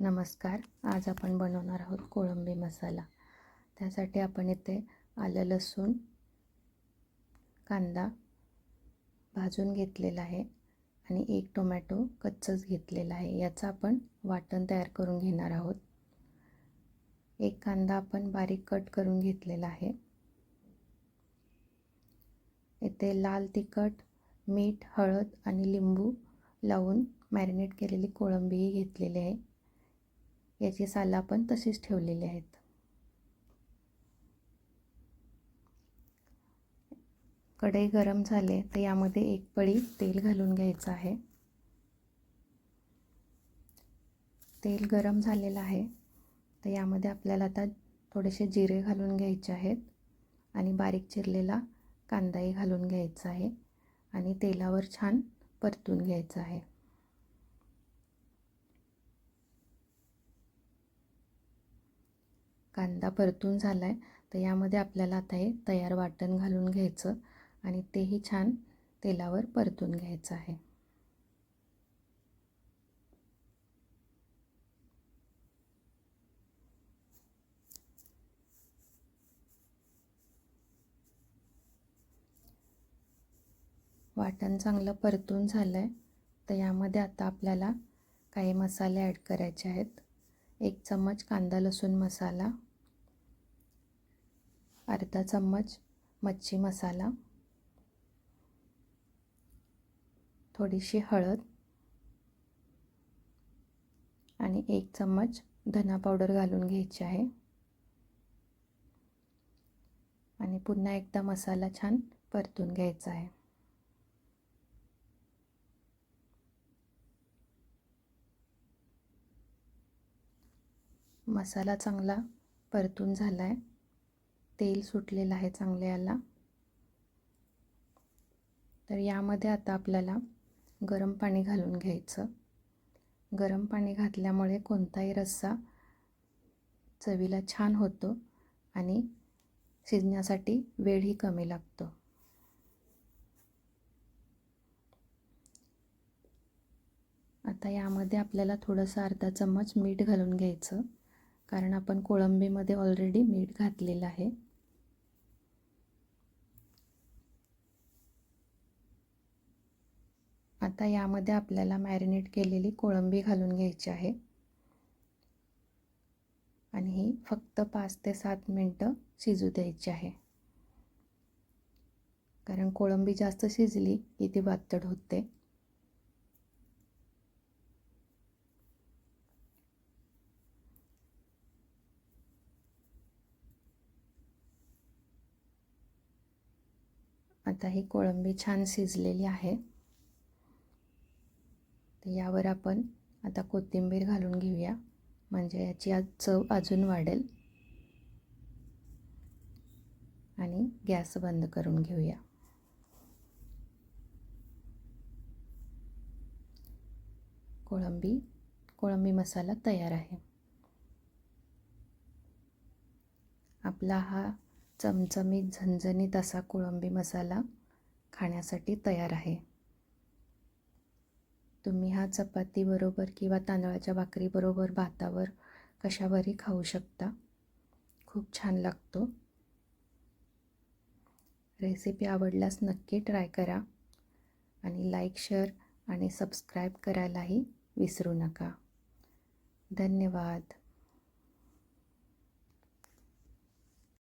नमस्कार. आज आपण बनवणार आहोत कोळंबी मसाला. त्यासाठी आपण इथे आलं लसूण कांदा भाजून घेतलेला आहे आणि एक टोमॅटो कच्चंच घेतलेला आहे. याचं आपण वाटण तयार करून घेणार आहोत. एक कांदा आपण बारीक कट करून घेतलेला आहे. इथे लाल तिखट मीठ हळद आणि लिंबू लावून मॅरिनेट केलेली कोळंबीही घेतलेली आहे. याची सालं आपण तशीच ठेवलेली आहेत. कढई गरम झाले तर यामध्ये एक पळी तेल घालून घ्यायचं आहे. तेल गरम झालेलं आहे. तर यामध्ये आपल्याला आता थोडेसे जिरे घालून घ्यायचे आहेत आणि बारीक चिरलेला कांदाही घालून घ्यायचा आहे आणि तेलावर छान परतून घ्यायचं आहे. कांदा परतून झाला आहे तर यामध्ये आपल्याला आता हे तयार वाटण घालून घ्यायचं आणि तेही छान तेलावर परतून घ्यायचं आहे. वाटण चांगलं परतून झालं आहे तर यामध्ये आता आपल्याला काही मसाले ॲड करायचे आहेत. एक चम्मच कांदा लसूण मसाला अर्धा चम्मच मच्छी मसाला थोडीशी हळद आणि एक चम्मच धना पावडर घालून घ्यायची आहे. आणि पुन्हा एकदा मसाला छान परतून घ्यायचा आहे. मसाला चांगला परतून झाला आहे तेल सुटलेलं आहे चांगलं याला तर यामध्ये आता आपल्याला गरम पाणी घालून घ्यायचं. गरम पाणी घातल्यामुळे कोणताही रस्सा चवीला छान होतो आणि शिजण्यासाठी वेळही कमी लागतो. आता यामध्ये आपल्याला थोडंसं अर्धा चम्मच मीठ घालून घ्यायचं. कारण आपण कोळंबीमध्ये ऑलरेडी मीठ घातलेलं आहे. आता यामध्ये आपल्याला मॅरिनेट केलेली कोळंबी घालून घ्यायची आहे. आणि ही फक्त पाच ते सात मिनटं शिजू द्यायची आहे. कारण कोळंबी जास्त शिजली की ती वातड होते. आता ही कोळंबी छान शिजलेली आहे. यावर आपण आता कोथिंबीर घालून घेऊया. म्हणजे याची आज चव अजून वाढेल. आणि गॅस बंद करून घेऊया. कोळंबी कोळंबी मसाला तयार आहे. आपला हा चमचमीत झणझणीत असा कोळंबी मसाला खाण्यासाठी तयार आहे. तुम्ही हा चपातीबरोबर किंवा तांदळाच्या भाकरीबरोबर भातावर कशावरही खाऊ शकता. खूप छान लागतो. रेसिपी आवडल्यास नक्की ट्राय करा आणि लाईक शेअर आणि सबस्क्राईब करायलाही विसरू नका. धन्यवाद.